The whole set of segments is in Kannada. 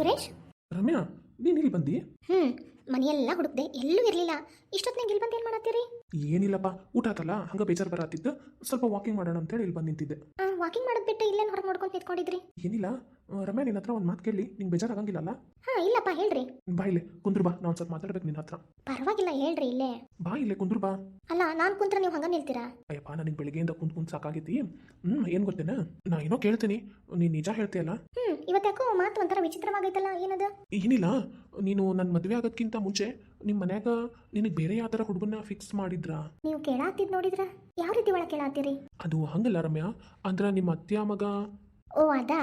ಸುರೇಶ್? ರಮ್ಯಾ ನೀನು ಇಲ್ಲಿ ಬಂದಿ? ಹ್ಞೂ ಮನೆಯೆಲ್ಲ ಹುಡುಕ್ದೆ ಎಲ್ಲೂ ಇರಲಿಲ್ಲ. ಇಷ್ಟೊತ್ತಿನಾಗ ಇಲ್ಲಿ ಬಂದು ಏನು ಮಾಡತ್ತೀರಿ? ಏನಿಲ್ಲಪ್ಪ ಊಟ ಆತಲ್ಲ ಹಂಗ ಬೇಜಾರು ಬರತ್ತಿದ್ದು ಸ್ವಲ್ಪ ವಾಕಿಂಗ್ ಮಾಡೋಣ ಅಂತೇಳಿ ಇಲ್ಲಿ ಬಂದು ನಿಂತಿದ್ದೆ. ವಾಕಿಂಗ್ ಮಾಡೋದು ಬಿಟ್ಟು ಇಲ್ಲೇನು ಹೊರಗೆ ನೋಡ್ಕೊಂಡು ನಿಂತ್ಕೊಂಡಿದ್ರಿ? ಏನಿಲ್ಲ ರಮ್ಯಾ ನಿನ್ನ ಹತ್ರ ಒಂದು ಮಾತು ಕೇಳಿ. ನಿಂಗೆ ಬೇಜಾರಾಗಂಗಿಲ್ಲಲ್ಲ? ಹಾ ಇಲ್ಲಪ್ಪ ಹೇಳ್ರಿ. ಬಾ ಇಲ್ಲೇ ಕುಂದ್ರು ಬಾ ನಾನು ಸ್ವಲ್ಪ ಮಾತಾಡ್ಬೇಕು ನಿನ್ನ ಹತ್ರ. ಪರವಾಗಿಲ್ಲ ಹೇಳ್ರಿ ಇಲ್ಲೇ. ಬಾ ಇಲ್ಲೇ ಕುಂದ್ರು ಬಾ. ಅಲ್ಲ ನಾನು ಕುಂತ್ರ ನೀವು ಹಂಗ ನಿಲ್ತೀರಾ? ಅಯ್ಯಪ್ಪ ನನಗೆ ಬೆಳಿಗ್ಗೆಯಿಂದ ಕುಂತ್ ಕುಂತ್ ಸಾಕಾಗೈತಿ. ಹ್ಮ್ ಏನು ಗೊತ್ತೇನ? ನಾ ಏನೋ ಕೇಳ್ತೀನಿ. ನೀನ್ ನಿಜ ಹೇಳ್ತೀಯಲ್ಲ? ಹ್ಮ್ ಇವತ್ತ್ಯಾಕೋ ಮಾತು ಒಂಥರ ವಿಚಿತ್ರವಾಗೈತಲ್ಲ ಏನದು? ಏನಿಲ್ಲ. ನೀನು ನನ್ನ ಮದುವೆ ಆಗೋದ್ಕಿಂತ ಮುಂಚೆ ನಿಮ್ಮ ಮನ್ಯಾಗ ನಿನಗೆ ಬೇರೆ ಯಾವ ಥರ ಹುಡುಗನ್ನ ಫಿಕ್ಸ್ ಮಾಡಿದ್ರಾ? ನೀವು ಕೇಳಾತಿದ್ ನೋಡಿದ್ರ? ಯಾವ ರೀತಿ ಒಳಗೆ ಕೇಳಾತೀರಿ? ಅದು ಹಂಗಲ್ಲ ರಮ್ಯಾ. ಅಂದ್ರೆ ನಿಮ್ಮ ಅತ್ತೆಯ ಮಗ ಓ ಅದಾ?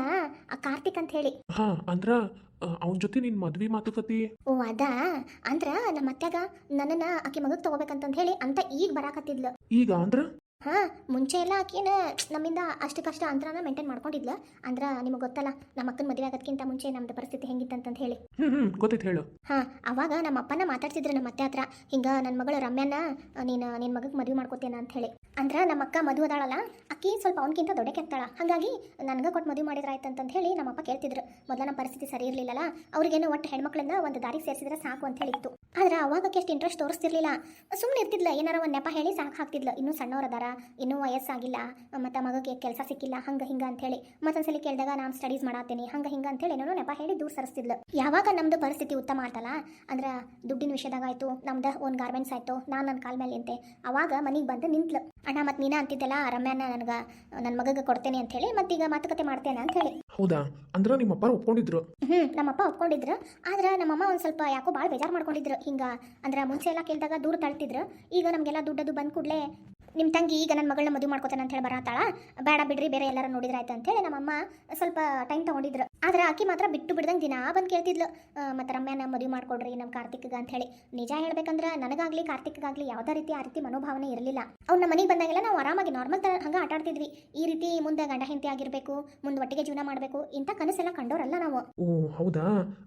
ಆ ಕಾರ್ತಿಕ್ ಅಂತ ಹೇಳಿ. ಹಾ ಅಂದ್ರೆ ಅವನ ಜೊತೆ ನಿನ್ನ ಮದ್ವಿ ಮಾತುಕತಿ ಓ ಅದಾ? ಅಂದ್ರ ನಮ್ಮ ಅತ್ಯಾಗ ನನ್ನನ್ನ ಆಕೆ ಮಗಗ್ ತಗೋಬೇಕಂತಂದ್ ಹೇಳಿ ಅಂತ ಈಗ ಬರಾಕತ್ತಿದ್ಲು. ಈಗ ಅಂದ್ರೆ? ಹಾ ಮುಂಚೆ ಎಲ್ಲ ಆಕಿನ ನಮ್ಮಿಂದ ಅಷ್ಟಕ್ಕಷ್ಟ ಅಂತರನ ಮೇಂಟೈನ್ ಮಾಡ್ಕೊಂಡಿದ್ಲ. ಅಂದ್ರ ನಿಮಗೆ ಗೊತ್ತಲ್ಲ ನಮ್ಮ ಅಕ್ಕನ ಮದುವೆ ಆಗೋದಕ್ಕಿಂತ ಮುಂಚೆ ನಮ್ದು ಪರಿಸ್ಥಿತಿ ಹೆಂಗಿತ್ತಂತ ಹೇಳಿ. ಹ್ಞೂ ಹ್ಞೂ ಗೊತ್ತೈತೆ ಹೇಳು. ಹಾ ಅವಾಗ ನಮ್ಮ ಅಪ್ಪನ ಮಾತಾಡ್ತಿದ್ರು ನಮ್ಮ ಅತ್ತೆ ಹತ್ರ. ಹಿಂಗ ನನ್ನ ಮಗಳು ರಮ್ಯಾನ ನೀನು ನಿನ್ನ ಮಗಕ್ಕೆ ಮದುವೆ ಮಾಡ್ಕೋತೇನ ಅಂತ ಹೇಳಿ. ಅಂದ್ರ ನಮ್ಮ ಅಕ್ಕ ಮದುವೆ ಅದಾಳಲ್ಲ ಅಕ್ಕಿ ಸ್ವಲ್ಪ ಅವನಕ್ಕಿಂತ ದೊಡ್ಡಕ್ಕೆ ಕೆತ್ತಾಳ ಹಾಗಾಗಿ ನನಗೆ ಕೊಟ್ಟು ಮದುವೆ ಮಾಡಿದ್ರ ಅಂತ ಹೇಳಿ ನಮ್ಮ ಅಪ್ಪ ಕೇಳ್ತಿದ್ರು. ಮೊದಲ ನಮ್ಮ ಪರಿಸ್ಥಿತಿ ಸರಿ ಇರಲಿಲ್ಲಲ್ಲ ಅವ್ರಿಗೇನು ಒಟ್ಟು ಹೆಣ್ಮಕ್ಳನ್ನ ಒಂದು ದಾರಿ ಸೇರಿಸಿದ್ರೆ ಸಾಕು ಅಂತ ಹೇಳಿತ್ತು. ಆದ್ರೆ ಅವಾಗ ಎಷ್ಟು ಇಂಟ್ರೆಸ್ಟ್ ತೋರಿಸ್ತಿರ್ಲಿಲ್ಲ. ಸುಮ್ಮನೆ ಇರ್ತಿದ್ಲ ಏನಾರ ಒಂದು ನೆಪ ಹೇಳಿ ಸಾಕು ಹಾಕ್ತಿದ್ಲು. ಇನ್ನೂ ಸಣ್ಣವ್ರ ಅದಾರ ಇನ್ನೂ ವಯಸ್ಸಾಗಿಲ್ಲ ಮತ್ತು ಮಗಗೆ ಕೆಲಸ ಸಿಕ್ಕಿಲ್ಲ ಹಂಗೆ ಹಿಂಗೆ ಅಂತೇಳಿ ಮತ್ತೊಂದ್ಸಲಿ ಕೇಳಿದಾಗ ನಾನು ಸ್ಟಡೀಸ್ ಮಾಡತ್ತೀನಿ ಹಂಗೆ ಹಿಂಗೆ ಅಂತೇಳಿ ಏನೋ ನೆಪ ಹೇಳಿ ದೂರ ಸರಿಸ್ತಿದ್ಲು. ಯಾವಾಗ ನಮ್ಮದು ಪರಿಸ್ಥಿತಿ ಉತ್ತಮ ಆಯ್ತಲ್ಲ ಅಂದ್ರೆ ದುಡ್ಡಿನ ವಿಷಯದಾಗ ಆಯ್ತು ನಮ್ದು ಒಂದು ಗಾರ್ಮೆಂಟ್ಸ್ ಆಯಿತು ನಾನು ನನ್ನ ಕಾಲ ಮೇಲೆ ನಿಂತೆ. ಅವಾಗ ಮನೆಗೆ ಬಂದು ನಿಂತ್ಲು. ಅಣ್ಣ ಮತ್ತು ನೀನ ಅಂತಿದ್ದಲ್ಲ ರಮ್ಯಾನ ನನಗೆ ನನ್ನ ಮಗಗೆ ಕೊಡ್ತೇನೆ ಅಂತ ಹೇಳಿ ಈಗ ಮಾತುಕತೆ ಮಾಡ್ತೇನೆ ಅಂತ ಹೇಳಿ ಹೌದಾ? ಅಂದ್ರೆ ನಿಮ್ಮ ಅಪ್ಪ ಒಪ್ಕೊಂಡಿದ್ರು? ಹ್ಞೂ ನಮ್ಮಪ್ಪ ಒಪ್ಕೊಂಡಿದ್ರು. ಆದ್ರೆ ನಮ್ಮಮ್ಮ ಒಂದು ಸ್ವಲ್ಪ ಯಾಕೋ ಭಾಳ ಬೇಜಾರು ಮಾಡ್ಕೊಂಡಿದ್ರು. ಹಿಂಗೆ ಅಂದ್ರೆ ಮುಂಚೆ ಎಲ್ಲ ಕೇಳಿದಾಗ ದೂರ ತಳ್ತಿದ್ರು. ಈಗ ನಮಗೆಲ್ಲ ದುಡ್ಡದು ಬಂದ ಕೂಡಲೇ ನಿಮ್ಮ ತಂಗಿ ಈಗ ನನ್ನ ಮಗಳನ್ನ ಮದುವೆ ಮಾಡ್ಕೋತಾನೆ ಅಂತ ಹೇಳಿ ಬರತ್ತಾಳ? ಬೇಡ ಬಿಡ್ರಿ ಬೇರೆ ಎಲ್ಲರೂ ನೋಡಿದ್ರೆ ಆಯ್ತು ಅಂತೇಳಿ ನಮ್ಮಮ್ಮ ಸ್ವಲ್ಪ ಟೈಮ್ ತೊಗೊಂಡಿದ್ರು. ಆದ್ರೆ ಆಕಿ ಮಾತ್ರ ಬಿಟ್ಟು ಬಿಡ್ದಂಗೆ ದಿನ ಬಂದು ಕೇಳ್ತಿದ್ಲು. ಮತ್ತು ರಮ್ಯಾನ ಮದುವೆ ಮಾಡ್ಕೊಡ್ರಿ ನಮ್ಮ ಕಾರ್ತಿಕ್ಗೆ ಅಂತ ಹೇಳಿ. ನಿಜ ಹೇಳ್ಬೇಕಂದ್ರೆ ನನಗಾಗ್ಲಿ ಕಾರ್ತಿಕ್ಗಾಗ್ಲಿ ಯಾವುದೇ ರೀತಿ ಆ ರೀತಿ ಮನೋಭಾವನೆ ಇರಲಿಲ್ಲ. ಅವ್ನ ನಮ್ಮ ಮನೆಗೆ ಬಂದಾಗೆಲ್ಲ ನಾವು ಆರಾಮಾಗಿ ನಾರ್ಮಲ್ ತರ ಹಂಗೆ ಆಟ ಆಡ್ತಿದ್ವಿ. ಈ ರೀತಿ ಮುಂದೆ ಗಂಡ ಹೆಂಡತಿ ಆಗಿರಬೇಕು ಮುಂದೆ ಒಟ್ಟಿಗೆ ಜೀವನ ಮಾಡಬೇಕು ಇಂಥ ಕನಸೆಲ್ಲ ಕಂಡೋರಲ್ಲ ನಾವು. ಓ ಹೌದಾ?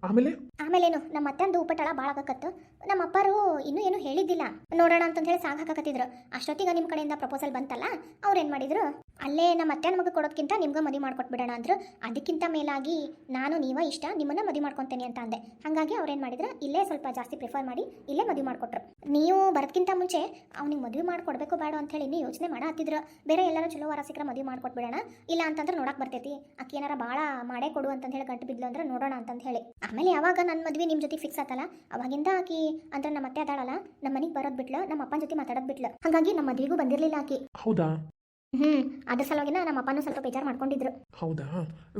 ಆಮೇಲೆ? ಆಮೇಲೇನು ನಮ್ಮ ಅತ್ತೆಂದು ಉಪಟಳ ಭಾಳ ಆಗಕತ್ತು. ನಮ್ಮ ಅಪ್ಪರು ಇನ್ನೂ ಏನು ಹೇಳಿದ್ದಿಲ್ಲ. ನೋಡೋಣ ಅಂತ ಹೇಳಿ ಸಾಂಗ್ ಹಾಕಕತ್ತಿದ್ರು. ಅಷ್ಟೊತ್ತಿಗೆ ನಿಮ್ಮ ಕಡೆಯಿಂದ ಪ್ರಪೋಸಲ್ ಬಂತಲ್ಲ, ಅವ್ರು ಏನು ಮಾಡಿದ್ರು? ಅಲ್ಲೇ ನಮ್ಮ ಅತ್ತೆ ನಮಗೆ ಕೊಡೋದಕ್ಕಿಂತ ನಿಮ್ಗೆ ಮದುವೆ ಮಾಡ್ಕೊಟ್ಬಿಡೋಣ ಅಂದ್ರು. ಅದಕ್ಕಿಂತ ಮೇಲಾಗಿ ನಾನು, ನೀವ ಇಷ್ಟ, ನಿಮ್ಮನ್ನ ಮದುವೆ ಮಾಡ್ಕೊತೇನೆ ಅಂತ ಅಂದೆ. ಹಾಗಾಗಿ ಅವ್ರೇನು ಮಾಡಿದ್ರು, ಇಲ್ಲೇ ಸ್ವಲ್ಪ ಜಾಸ್ತಿ ಪ್ರಿಫರ್ ಮಾಡಿ ಇಲ್ಲೇ ಮದುವೆ ಮಾಡ್ಕೊಟ್ರು. ನೀವು ಬರೋದಕ್ಕಿಂತ ಮುಂಚೆ ಅವ್ನಿಗೆ ಮದುವೆ ಮಾಡ್ಕೊಡ್ಬೇಕು ಬೇಡ ಅಂತ ಹೇಳಿ ನೀವು ಯೋಚನೆ ಮಾಡತ್ತಿದ್ರು ಬೇರೆ ಎಲ್ಲರೂ ಚಲೋ ವಾರ ಸಿಕ್ಕರೆ ಮದುವೆ ಮಾಡ್ಕೊಟ್ಬಿಡೋಣ, ಇಲ್ಲ ಅಂತಂದ್ರೆ ನೋಡಕ್ಕೆ ಬರ್ತೈತಿ. ಅಕ್ಕಿ ಏನಾರ ಭಾಳ ಮಾಡೇ ಕೊಡು ಅಂತ ಹೇಳಿ ಗಂಟು ಬಿದ್ಲು ಅಂದ್ರೆ ನೋಡೋಣ ಅಂತ ಹೇಳಿ. ಆಮೇಲೆ ಯಾವಾಗ ನನ್ನ ಮದುವೆ ನಿಮ್ಮ ಜೊತೆ ಫಿಕ್ಸ್ ಆತಲ್ಲ, ಅವಾಗಿಂದ ಆಕಿ ಅಂದ್ರೆ ನಮ್ಮ ಅತ್ತೆ ಅದಾಳಲ್ಲ ನಮ್ಮ ಮನೆಗೆ ಬರೋದು ಬಿಟ್ಲು ನಮ್ಮ ಅಪ್ಪನ ಜೊತೆ ಮಾತಾಡೋದು ಬಿಟ್ಲು. ಹಾಗಾಗಿ ನಮ್ಮ ಮದ್ವೆಗೂ ಬಂದಿರಲಿಲ್ಲ ಆಕಿ. ಹೌದಾ? ಹ್ಮ್ ಅದ್ರ ಸಲುವಾಗಿನ ನಮ್ಮ ಅಪ್ಪನೂ ಸ್ವಲ್ಪ ಬೇಜಾರು ಮಾಡ್ಕೊಂಡಿದ್ರು. ಹೌದಾ?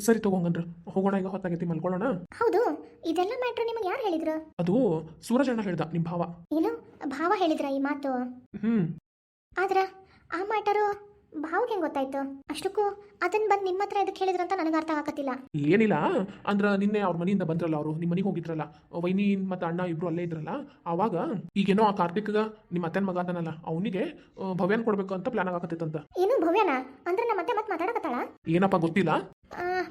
ಸರಿ ತಗೋಂಗಂದ್ರೆ ಹೋಗೋಣ ಈಗ ಹೊತ್ತಾಗೈತಿ ಮಲ್ಕೊಳ್ಳೋಣ? ಹೌದು ಇದೆಲ್ಲ ಮ್ಯಾಟ್ರ್ ನಿಮಗೆ ಯಾರು ಹೇಳಿದ್ರು? ಅದು ಸೂರಜ್ ಅಣ್ಣ ಹೇಳ್ದ ನಿಮ್ಮ ಭಾವ. ಏನು ಭಾವ ಹೇಳಿದ್ರ ಈ ಮಾತು? ಹ್ಮ್. ಆದ್ರ ಆ ಮ್ಯಾಟರು ಭಾವಗೆ ಹೆಂಗ್ ಗೊತ್ತಾಯ್ತು? ಅಷ್ಟಕ್ಕೂ ಅದನ್ನ ಬಂದು ನಿಮ್ಮ ಹತ್ರ ಇದಕ್ಕೆ ಹೇಳಿದ್ರು ಅಂತ ನನಗೆ ಅರ್ಥ ಆಗತ್ತಿಲ್ಲ. ಏನಿಲ್ಲ ಅಂದ್ರ ನಿನ್ನೆ ಅವ್ರ ಮನೆಯಿಂದ ಬಂದ್ರಲ್ಲ ಅವರು ನಿಮ್ಮ ಮನೆಗೆ ಹೋಗಿದ್ರಲ್ಲ. ವೈನಿ ಮತ್ತೆ ಅಣ್ಣ ಇಬ್ರು ಅಲ್ಲೇ ಇದ್ರಲ್ಲ ಆವಾಗ ಈಗೇನೋ ಆ ಕಾರ್ತಿಕ್ಗ ನಿಮ್ಮ ಅತ್ತೆನ ಮಗ ಅಂತಾನಲ್ಲ ಅವನಿಗೆ ಭವ್ಯನ್ ಕೊಡ್ಬೇಕು ಅಂತ ಪ್ಲಾನ್ ಆಗತ್ತಿತ್ತಂತ ಏನು ಭವ್ಯನ? ಅಂದ್ರೆ ನಮ್ಮ ಮತ್ತೆ ಮತ್ತೆ ಮಾತಾಡಕತ್ತಾಳ? ಏನಪ್ಪ ಗೊತ್ತಿಲ್ಲ?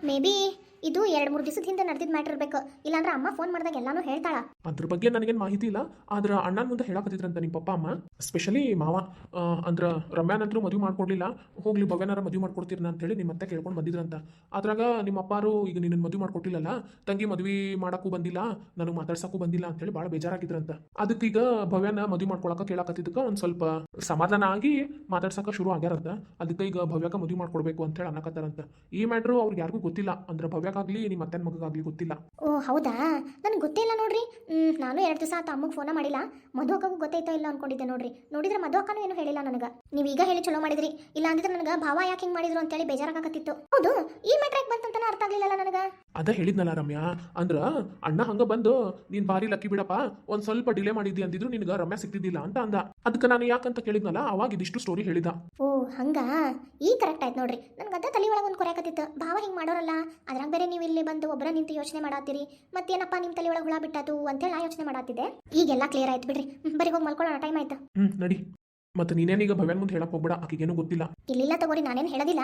ಮೇ ಬಿ ಇದು ಎರಡು ಮೂರು ದಿವಸದ ಹಿಂದೆ ನಡೆದಿದ್ದ ಮ್ಯಾಟರ್ ಇರ್ಬೇಕು. ಇಲ್ಲಾಂದ್ರೆ ಅಮ್ಮ ಫೋನ್ ಮಾಡಿದಾಗ ಎಲ್ಲಾನು ಹೇಳ್ತಾಳ. ಅದ್ರ ಬಗ್ಗೆ ನನಗೇನು ಮಾಹಿತಿ ಇಲ್ಲ. ಆದ್ರೆ ಅಣ್ಣನ ಮುಂದೆ ಹೇಳಕತ್ತಿದ್ರಂತ ನಿಮ್ಮ ಪಪ್ಪ, ಅಮ್ಮ. ಸ್ಪೆಷಲಿ ಮಾವ. ಅಂದ್ರ ರಮ್ಯಾನಂತರೂ ಮದುವೆ ಮಾಡ್ಕೊಡ್ಲಿಲ್ಲ. ಹೋಗ್ಲಿ ಭವ್ಯನಾರ ಮದುವೆ ಮಾಡ್ಕೊಡ್ತೀರ ಅಂತೇಳಿ ನಿಮ್ಮ ಮತ್ತೆ ಕೇಳ್ಕೊಂಡು ಬಂದಿದ್ರಂತ. ಅದ್ರಾಗ ನಿಮ್ಮ ಅಪ್ಪಾರು ಈಗ ನಿನ್ನ ಮದುವೆ ಮಾಡ್ಕೊಟ್ಟಿಲ್ಲಲ್ಲ? ತಂಗಿ ಮದುವೆ ಮಾಡಕ್ಕೂ ಬಂದಿಲ್ಲ. ನನಗೆ ಮಾತಾಡ್ಸಕ್ಕೂ ಬಂದಿಲ್ಲ ಅಂತೇಳಿ ಭಾಳ ಬೇಜಾರಾಗಿದ್ರಂತ. ಅದಕ್ಕೀಗ ಭವ್ಯನ ಮದುವೆ ಮಾಡ್ಕೊಳಕ ಕೇಳಕತ್ತಿದ್ದಕ್ಕೆ ಒಂದು ಸ್ವಲ್ಪ ಸಮಾಧಾನ ಆಗಿ ಮಾತಾಡ್ಸಕ್ಕೆ ಶುರು ಆಗ್ಯಾರಂತ. ಅದಕ್ಕೆ ಈಗ ಭವ್ಯಕ ಮದುವೆ ಮಾಡ್ಕೊಡ್ಬೇಕು ಅಂತೇಳಿ ಅನ್ನಕತ್ತಾರಂತ. ಈ ಮ್ಯಾಟ್ರು ಅವ್ರಿಗೆ ಯಾರಿಗೂ ಗೊತ್ತಿಲ್ಲ. ಅಂದ್ರೆ ಭವ್ಯಕ್ಕಾಗ್ಲಿ ನಿಮ್ಮ ಅತ್ತನ ಮಗಗಾಗ್ಲಿ ಗೊತ್ತಿಲ್ಲ. ಓ, ಹೌದಾ? ನನಗೆ ಗೊತ್ತೇ ಇಲ್ಲ ನೋಡ್ರಿ. ನಾನು ಎರಡು ದಿವಸ ಆತ ಅಮ್ಮಗೆ ಫೋನ ಮಾಡಿಲ್ಲ. ಮಧು ಅಕ್ಕಗೂ ಗೊತ್ತೈತೋ ಇಲ್ಲ ಅನ್ಕೊಂಡಿದ್ದೆ ನೋಡ್ರಿ. ನೋಡಿದ್ರೆ ಮಧು ಅಕ್ಕನೂ ಏನು ಹೇಳಿಲ್ಲ ನನಗೆ. ನೀವು ಈಗ ಹೇಳಿ ಚಲೋ ಮಾಡಿದ್ರಿ. ಇಲ್ಲ ಅಂದಿದ್ರೆ ನನಗೆ ಭಾವ ಯಾಕೆ ಹಿಂಗೆ ಮಾಡಿದ್ರು ಅಂತೇಳಿ ಬೇಜಾರಾಗತ್ತಿತ್ತು ಹೌದು, ಈ ಮ್ಯಾಟ್ರಾಕ್ ಬಂತಂತಾನೆ ಅರ್ಥ ಆಗ್ಲಿಲ್ಲಲ್ಲ ನನಗೆ. ಅದ ಹೇಳಿದ್ನಲ್ಲ ರಮ್ಯಾ ಅಂದ್ರ ಅಣ್ಣ ಹಂಗ ಬಂದು ನೀನ್ ಭಾರಿ ಲಕ್ಕಿ ಬಿಡಪ್ಪ ಒಂದ್ ಸ್ವಲ್ಪ ಡಿಲೇ ಮಾಡಿದ್ದಿ ಅಂದಿದ್ರು ನಿನ್ಗ ರಮ್ಯಾ ಸಿಕ್ತಿದ್ದಿಲ್ಲ ಅಂತ ಅಂದ. ಅದಕ್ಕೆ ನಾನು ಯಾಕಂತ ಕೇಳಿದ್ನಲ್ಲ ಅವಾಗ ಇದಿಷ್ಟು ಸ್ಟೋರಿ ಹೇಳಿದ. ಓ ಹಂಗ? ಈ ಕರೆಕ್ಟ್ ಆಯ್ತು ನೋಡ್ರಿ. ನನಗೆ ಅದ ತಲೆ ಒಳಗೆ ಒಂದು ಕೊರೆಯಕತ್ತಿತ್ತು ಭಾವ ಹಿಂಗೆ ಮಾಡೋರಲ್ಲ ಅದ್ರಾಗ ಬೇರೆ ನೀವು ಇಲ್ಲಿ ಬಂದು ಒಬ್ಬರ ನಿಂತು ಯೋಚನೆ ಮಾಡಾತ್ತೀರಿ. ಮತ್ತೇನಪ್ಪ ನಿಮ್ಮ ತಲೆ ಒಳಗೆ ಹುಳ ಬಿಟ್ಟದು ಅಂತೇಳಿ ನಾ ಯೋಚನೆ ಮಾಡಾತಿದ್ದೆ ಈಗೆಲ್ಲ ಕ್ಲಿಯರ್ ಆಯ್ತು ಬಿಡ್ರಿ. ಬರೀ ಹೋಗಿ ಮಲ್ಕೊಳ್ಳೋಣ ಟೈಮ್ ಆಯ್ತು. ಹ್ಮ್ ನಡಿ. ಮತ್ತೆ ಈಗ ಭವ್ಯಾನ್ ಮುಂದೆ ಹೇಳಕ್ ಹೋಗ್ಬೇಡ ಆಕಿಗೇನು ಗೊತ್ತಿಲ್ಲ. ಇಲ್ಲಿಲ್ಲ ತಗೋರಿ ನಾನೇನು ಹೇಳೋದಿಲ್ಲ.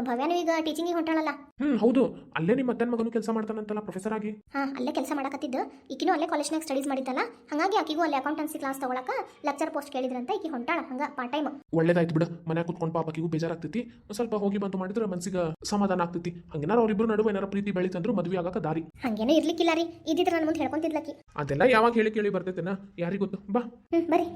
ಭವ್ಯಾನು ಈಗ ಟೀಚಿಂಗಿಗೆ ಹೊಂಟಾಳಲ್ಲ ಹ್ಮ್ ಹೌದು. ಅಲ್ಲೇ ನಿಮ್ಮ ಅತ್ತನ ಮಗನು ಕೆಲಸ ಮಾಡ್ತಾನಂತಲ್ಲ ಪ್ರೊಫೆಸರ್ ಆಗಿ. ಹಾ ಅಲ್ಲೇ ಕೆಲಸ ಮಾಡಕತ್ತಿದ್ದು. ಈಕಿನೂ ಅಲ್ಲೇ ಕಾಲೇಜ್ನಾಗ ಸ್ಟಡೀಸ್ ಮಾಡಿದ್ದಲ್ಲ. ಹಾಗಾಗಿ ಆಕಿಗೂ ಅಲ್ಲೇ ಅಕೌಂಟೆನ್ಸಿ ಕ್ಲಾಸ್ ತಗೊಳಕ ಲೆಕ್ಚರ್ ಪೋಸ್ಟ್ ಕೇಳಿದ್ರಂತ ಈಕಿ ಹೊಂಟಾಳ ಹಂಗ ಪಾರ್ಟ್ ಟೈಮ್ ಒಳ್ಳೇದಾಯ್ತು ಬಿಡು. ಮನೆ ಕುತ್ಕೊಂಡು ಪಾಪಕಿಗೂ ಬೇಜಾರಾಗ್ತೈತಿ. ಒಂದ್ ಸ್ವಲ್ಪ ಹೋಗಿ ಬಂತು ಮಾಡಿದ್ರೆ ಮನ್ಸಿಗೆ ಸಮಾಧಾನ ಆಗ್ತೈತಿ. ಹಂಗೇನಾರ ಅವ್ರಿಬ್ರು ನಡುವೆ ಏನಾರ ಪ್ರೀತಿ ಬೆಳಿತಂದ್ರು ಮದ್ವೆ ಆಗಕ ದಾರಿ. ಹಂಗೇನೂ ಇರ್ಲಿಕ್ಕಿಲ್ಲ ರೀ. ಇದ್ದಿದ್ರೆ ನನ್ನ ಮುಂದೆ ಹೇಳ್ಕೊಂತಿದ್ಲಕ್ಕಿ. ಅದೆಲ್ಲ ಯಾವಾಗ ಹೇಳಿ ಕೇಳಿ ಬರ್ತೈತೆನ? ಯಾರಿಗೂ ಬಾ. ಹ್ಮ್ ಬರ್ರಿ.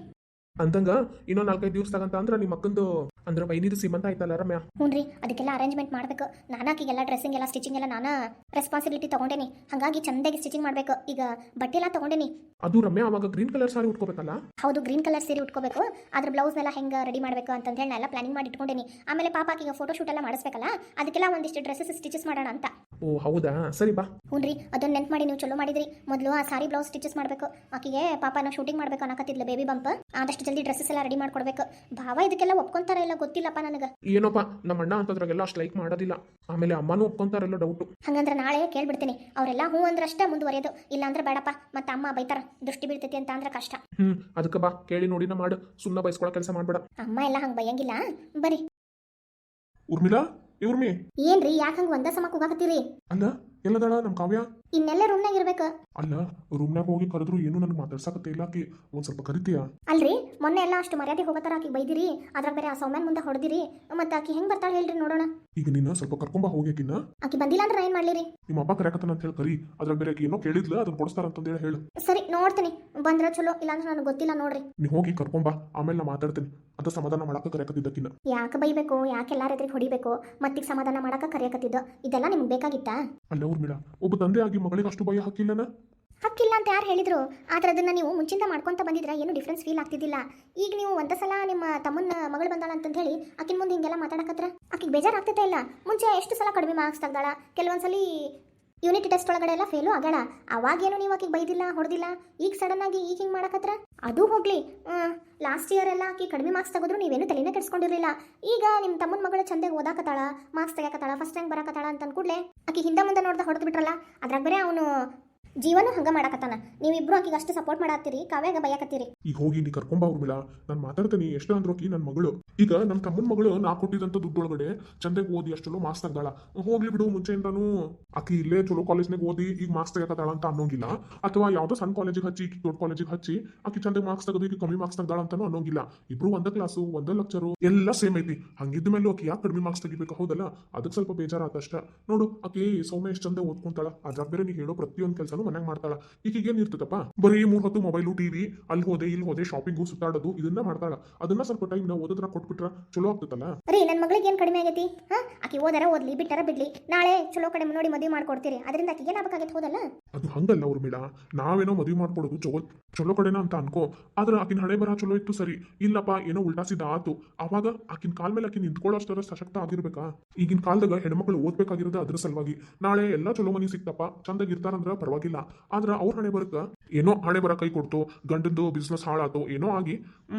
ಅಂತಂಗ ಇನ್ನೊಂದ್ ನಾಲ್ಕೈದು ತಗಂತ ಅಂದ್ರ ನಿಮ್ಮ ಅಕ್ಕಂದು ಅಂದ್ರ ವೈನಿದು ಸೀಮಂತ ಆಯ್ತಲ್ಲ ರಮ್ಯ? ಹ್ಞೂ ರೀ ಅದಕ್ಕೆಲ್ಲ ಅರೇಂಜ್ಮೆಂಟ್ ಮಾಡಬೇಕು. ನಾನು ಆಕಿಗೆಲ್ಲ ಡ್ರೆಸ್ಸಿಂಗ್ ಎಲ್ಲ ಸ್ಟಿಚಿಂಗ್ ಎಲ್ಲ ನಾನು ರೆಸ್ಪಾನ್ಸಿಬಿಲಿಟಿ ತಗೊಂಡೇನಿ. ಹಾಗಾಗಿ ಚಂದಾಗಿ ಸ್ಟಿಚಿಂಗ್ ಮಾಡಬೇಕು. ಈಗ ಬಟ್ಟೆ ಎಲ್ಲ ತಗೊಂಡೇನಿ. ಅದು ರಮ್ಯ ಅವಾಗ ಗ್ರೀನ್ ಕಲರ್ ಸಾರಿ ಉಟ್ಕೋಬೇಕಲ್ಲ? ಹೌದು ಗ್ರೀನ್ ಕಲರ್ ಸೀರೆ ಉಟ್ಕೋಬೇಕು. ಅದ್ರ ಬ್ಲೌಸ್ನೆಲ್ಲ ಹೆಂಗೆ ರೆಡಿ ಮಾಡಬೇಕು ಅಂತ ಹೇಳಿ ಎಲ್ಲ ಪ್ಲಾನಿಂಗ್ ಮಾಡಿ ಇಟ್ಕೊಂಡೇನಿ. ಆಮೇಲೆ ಪಾಪ ಆಕಿಗೆ ಫೋಟೋ ಶೂಟ್ ಎಲ್ಲ ಮಾಡಿಸ್ಬೇಕಲ್ಲ ಅದಕ್ಕೆಲ್ಲ ಒಂದಿಷ್ಟು ಡ್ರೆಸ್ಸಸ್ ಸ್ಟಿಚಸ್ ಮಾಡೋಣ ಅಂತ. ಓ ಹೌದಾ? ಸರಿ ಬಾ. ಹ್ಞೂ ರೀ ಅದನ್ನ ನೆನ್ಪು ಮಾಡಿ ನೀವು ಚಲೋ ಮಾಡಿದ್ರಿ. ಮೊದಲು ಆ ಸಾರಿ ಬ್ಲೌಸ್ ಸ್ಟಿಚಸ್ ಮಾಡಬೇಕು. ಆಕಿಗೆ ಪಾಪ ನಾವು ಶೂಟಿಂಗ್ ಮಾಡಬೇಕು ಅನ್ನಕತ್ತಿದ್ಲು ಬೇಬಿ ಬಂಪ್ ಆದಷ್ಟು ಜಲ್ದಿ ಡ್ರೆಸ್ಸಸ್ ಎಲ್ಲ ರೆಡಿ ಮಾಡ್ಕೊಡ್ಬೇಕು. ಭಾವ ಇದಕ್ಕೆಲ್ಲ ಒಪ್ಕೊಂತಾರ ಇಲ್ಲ ಗೊತ್ತಿಲ್ಲಪ್ಪ ನನಗೆ. ಏನೋಪ್ಪ ನಮ್ಮ ಅಣ್ಣ ಅಂತದ್ರಾಗೆಲ್ಲ ಅಷ್ಟು ಲೈಕ್ ಮಾಡೋದಿಲ್ಲ. ಆಮೇಲೆ ಅಮ್ಮನೂ ಒಪ್ಕೊಂತಾರಲ್ಲ ಡೌಟು ಹಂಗಂದ್ರೆ ನಾಳೆ ಕೇಳ್ಬಿಡ್ತೀನಿ. ಅವರೆಲ್ಲ ಹ್ಞೂ ಅಂದ್ರಷ್ಟೇ ಮುಂದುವರೆಯೋದು. ಇಲ್ಲ ಅಂದ್ರೆ ಬೇಡಪ್ಪ ಮತ್ತೆ ಅಮ್ಮ ಬೈತಾರ ದೃಷ್ಟಿ ಬೀಳ್ತೈತಿ ಅಂತ ಅಂದ್ರೆ ಕಷ್ಟ. ಹ್ಮ್ ಅದಕ್ಕೆ ಬಾ ಕೇಳಿ ನೋಡಿನ ಮಾಡು. ಸುಮ್ಮನೆ ಬಯಸ್ಕೊಳೋ ಕೆಲಸ ಮಾಡ್ಬೇಡ. ಅಮ್ಮ ಎಲ್ಲ ಹಂಗೆ ಬೈಯಂಗಿಲ್ಲ. ಬರೀ ಉರ್ಮಿಳಾ ಏ ಉರ್ಮಿ ಏನ್ರಿ ಯಾಕಂಗ್ ಒಂದ ಒಂದೇ ಸಮ ಕೂಗಾಕತ್ತೀರಿ ಅಲ್ಲ ಎಲ್ಲದಾಳ ನಮ್ಮ ಕಾವ್ಯ? ಇನ್ನೆಲ್ಲ ರೂಮ್ನಾಗ ಇರ್ಬೇಕು. ಅಲ್ಲ ರೂಮ್ನಾಗ ಹೋಗಿ ಕರೆದ್ರು ಏನು ನನಗೆ ಮಾತಾಡ್ಸಕತ್ತೆ ಇಲ್ಲ ಆಕಿ. ಒಂದ್ ಸ್ವಲ್ಪ ಕರಿತೀಯ? ಅಲ್ರಿ ಮೊನ್ನೆ ಎಲ್ಲ ಅಷ್ಟು ಮರ್ಯಾದೆ ಹೋಗತ್ತಾರ ಆಕಿ ಬೈದಿರಿ. ಅದ್ರಾಗ ಬೇರೆ ಆ ಸೌಮ್ಯನ್ ಮುಂದೆ ಹೊಡೆದಿರಿ. ಮತ್ತೆ ಆಕಿ ಹೆಂಗ್ ಬರ್ತಾಳ ಹೇಳ್ರಿ ನೋಡೋಣ. ಈಗ ನೀನು ಸ್ವಲ್ಪ ಕರ್ಕೊಂಬ ಹೋಗಿ ಆಕಿನ. ಆಕಿ ಬಂದಿಲ್ಲ ಅಂದ್ರೆ ಏನ್ ಮಾಡ್ಲಿರಿ? ನಿಮ್ಮ ಅಪ್ಪ ಕರೆಯಕತ್ತಾನ ಅಂತ ಹೇಳಿ ಕರಿ. ಅದ್ರಾಗ ಬೇರೆ ಆಕಿ ಏನೋ ಕೇಳಿದ್ಲ ಅದನ್ನ ಕೊಡಿಸ್ತಾರಂತಂದೇಳಿ ಹೇಳು. ಸರಿ ನೋಡ್ತೀನಿ. ಬಂದ್ರೆ ಚಲೋ ಇಲ್ಲಾಂದ್ರೆ ನನಗೆ ಗೊತ್ತಿಲ್ಲ ನೋಡ್ರಿ. ನೀ ಹೋಗಿ ಕರ್ಕೊಂಬ ಆಮೇಲೆ ನಾ ಮಾತಾಡ್ತೀನಿ. ಅಂತ ಸಮಾಧಾನ ಮಾಡಕ ಕರೆಯಕತ್ತಿದ್ದಕ್ಕಿನ್ನ ಯಾಕೆ ಬೈಬೇಕು ಯಾಕೆ ಎಲ್ಲಾರ ಎದ್ರಿಗೆ ಹೊಡಿಬೇಕು ಮತ್ತೀಗ ಸಮಾಧಾನ ಮಾಡಕ ಕರೆಯಕತ್ತಿದ್ದು ಇದೆಲ್ಲ ನಿಮ್ಗೆ ಬೇಕಾಗಿತ್ತಾ? ಅಲ್ಲ ಉರ್ಮಿಳಾ ಒಬ್ಬ ತಂದೆ ಆಗಿ ಮಗಳಿಗೆ ಅಷ್ಟು ಭಯ ಹಾಕಿಲ್ಲನ? ಹಕ್ಕಿಲ್ಲ ಅಂತ ಯಾರು ಹೇಳಿದ್ರು? ಆದ್ರೆ ಅದನ್ನ ನೀವು ಮುಂಚಿಂದ ಮಾಡ್ಕೊಂತ ಬಂದಿದ್ರೆ ಏನು ಡಿಫ್ರೆನ್ಸ್ ಫೀಲ್ ಆಗ್ತಿದ್ದಿಲ್ಲ. ಈಗ ನೀವು ಒಂದ ಸಲ ನಿಮ್ಮ ತಮ್ಮನ ಮಗಳು ಬಂದಾಳ ಅಂತ ಹೇಳಿ ಆಕಿನ ಮುಂದೆ ಹಿಂಗೆಲ್ಲ ಮಾತಾಡಕತ್ರ, ಆಕಿಗೆ ಬೇಜಾರಾಗ್ತೈತೆ ಇಲ್ಲ. ಮುಂಚೆ ಎಷ್ಟು ಸಲ ಕಡಿಮೆ ಮಾರ್ಕ್ಸ್ ತೆಗ್ದಾಳ? ಕೆಲವೊಂದ್ಸಲಿ ಯೂನಿಟ್ ಟೆಸ್ಟ್ ಒಳಗಡೆ ಎಲ್ಲ ಫೇಲು ಆಗೋಣ ಅವಾಗೇನು ನೀವು ಆಕಿಗೆ ಬೈದಿಲ್ಲ, ಹೊಡೆದಿಲ್ಲ? ಈಗ ಸಡನ್ ಆಗಿ ಈಗ ಹಿಂಗೆ ಮಾಡಕತ್ರ? ಅದು ಹೋಗ್ಲಿ. ಲಾಸ್ಟ್ ಇಯರ್ ಎಲ್ಲ ಆಕಿ ಕಡಿಮೆ ಮಾರ್ಕ್ಸ್ ತೆಗೆದ್ರು, ನೀವೇನು ತಲೆನೇ ಕೆಡ್ಸ್ಕೊಂಡಿರಲಿಲ್ಲ. ಈಗ ನಿಮ್ಮ ತಮ್ಮನ ಮಗಳು ಚಂದಾಗಿ ಓದಾಕತ್ತಾಳ ಮಾರ್ಕ್ಸ್ ತೆಗಿಯಕತ್ತಾಳ ಫಸ್ಟ್ ರ್ಯಾಂಕ್ ಬರಾಕತ್ತಾಳ ಅಂತ ಅಂದ್ಕೂಡ್ಲೆ ಆಕಿ ಹಿಂದೆ ಮುಂದೆ ನೋಡ್ದೆ ಹೊಡೆದು ಬಿಟ್ರಲ್ಲ, ಅದ್ರಾಗ ಬೇರೆ ಅವನು ಜೀವನ ಹಂಗ ಮಾಡಕತ್ತಾನ. ನೀವಿಬ್ರು ಆಕಿಗೆ ಅಷ್ಟು ಸಪೋರ್ಟ್ ಮಾಡಾತ್ತೀರಿ, ಕಾವ್ಯಾಗ ಬಯಕತ್ತೀರಿ. ಈಗ ಹೋಗಿ ನೀ ಕರ್ಕೊಂಬ ಉರ್ಮಿಳಾ ನಾನು ಮಾತಾಡ್ತೀನಿ. ಎಷ್ಟು ಅಂದ್ರು ಆಕಿ ನನ್ನ ಮಗಳು. ಈಗ ನನ್ ತಮ್ಮನ ಮಗಳು ನಾ ಕೊಟ್ಟಿದಂತ ದುಡ್ಡೊಳಗಡೆ ಚಂದಾಗಿ ಓದಿ ಅಷ್ಟು ಚಲೋ ಮಾರ್ಕ್ಸ್ ತೆಗ್ದಾಳ. ಹೋಗ್ಲಿ ಬಿಡು ಮುಂಚೆಯಿಂದಾನು. ಆಕಿ ಇಲ್ಲೇ ಚಲೋ ಕಾಲೇಜ್ನಾಗ ಓದಿ ಈಗ ಮಾರ್ಕ್ಸ್ ತಗತ್ತಾಳ ಅಂತ ಅನ್ನೋಂಗಿಲ್ಲ. ಅಥವಾ ಯಾವ್ದೋ ಸಣ್ಣ ಕಾಲೇಜಿಗೆ ಹಚ್ಚಿ, ಈಕಿ ದೊಡ್ಡ ಕಾಲೇಜಿಗೆ ಹಚ್ಚಿ ಆಕಿ ಚಂದಾಗಿ ಮಾರ್ಕ್ಸ್ ತೆಗೆದು ಈಗ ಕಮ್ಮಿ ಮಾರ್ಕ್ಸ್ ತೆಗ್ದಾಳ ಅಂತಾನು ಅನ್ನೋಂಗಿಲ್ಲ. ಇಬ್ರು ಒಂದೇ ಕ್ಲಾಸು ಒಂದೇ ಲೆಕ್ಚರು ಎಲ್ಲ ಸೇಮ್ ಐತಿ. ಹಂಗಿದ್ದ ಮೇಲೂ ಆಕಿ ಯಾಕೆ ಕಡಿಮೆ ಮಾರ್ಕ್ಸ್ ತೆಗಿಬೇಕು ಹೌದಲ್ಲ? ಅದಕ್ಕೆ ಸ್ವಲ್ಪ ಬೇಜಾರಾತಷ್ಟ ನೋಡು, ಆಕಿ ಸೌಮ್ಯ ಎಷ್ಟು ಚಂದ ಓದ್ಕೊಂತಾಳ. ಅದ್ರ ಬೇರೆ ನೀ ಹೇಳೋ ಪ್ರತಿಯೊಂದು ಕೆಲಸನೂ ಮನ್ಯಾಗ ಮಾಡ್ತಾಳ. ಈಕಿಗೆ ಏನ್ ಇರ್ತದಪ್ಪ? ಬರೀ ಮೂರ್ ಹೊತ್ತು ಮೊಬೈಲು ಟಿವಿ ಅಲ್ಲಿ ಹೋದೆ ಇಲ್ಲಿ ಹೋದೆ ಶಾಪಿಂಗು ಸುತ್ತಾಡೋದು ಇದನ್ನ ಮಾಡ್ತಾಳ. ಅದನ್ನ ಸ್ವಲ್ಪ ಟೈಮ್ ನಾವು ಓದೋದ್ರ ಕೊಟ್ಬಿಟ್ರ ಚಲೋ ಆಗ್ತದಲ್ಲ? ರೀ ನನ್ನ ಮಗಳಿಗೆ ಏನ್ ಕಡಿಮೆ ಆಗೈತಿ? ಹಾ ಆಕಿ ಓದಾರ ಓದ್ಲಿ ಬಿಟ್ಟಾರ ಬಿಡ್ಲಿ. ನಾಳೆ ಚಲೋ ಕಡೆ ನೋಡಿ ಮದುವೆ ಮಾಡ್ಕೊಡ್ತೀರಿ. ಅದರಿಂದ ಆಕಿಗೆ ಏನಾಗಬೇಕಾಗೈತೆ ಹೋದಲ್ಲ? ಅದು ಹಂಗಲ್ಲ ಉರ್ಮಿಳ ನಾವೇನೋ ಮದುವೆ ಮಾಡ್ಕೊಡೋದು ಚಲೋ ಚಲೋ ಕಡೆನ ಅಂತ ಅನ್ಕೋ. ಆದ್ರೆ ಆಕಿನ ಹಳೆ ಬರ ಚಲೋ ಇತ್ತು ಸರಿ. ಇಲ್ಲಪ್ಪ ಏನೋ ಉಲ್ಟಾಸಿದ ಆತು. ಅವಾಗ ಆಕಿನ ಕಾಲ್ ಮೇಲೆ ಆಕಿ ನಿಂತ್ಕೊಳ್ಳೋಷ್ಟರ ಸಶಕ್ತ ಆಗಿರ್ಬೇಕಾ? ಈಗಿನ ಕಾಲದಾಗ ಹೆಣ್ಮಕ್ಳು ಓದ್ಬೇಕಾಗಿರೋದು ಅದ್ರ ಸಲುವಾಗಿ. ನಾಳೆ ಎಲ್ಲಾ ಚಲೋ ಮನಿ ಸಿಕ್ತಪ್ಪ ಚಂದಾಗಿ ಇರ್ತಾರಂದ್ರ ಪರವಾಗಿಲ್ಲ ಆದ್ರ ಅವ್ರ ಹಣೆ ಬರಕ ಏನೋ ಹಣೆ ಬರ ಕೈ ಕೊಡ್ತು ಗಂಡಂದು ಬಿಸ್ನೆಸ್ ಹಾಳಾತು ಏನೋ ಆಗಿ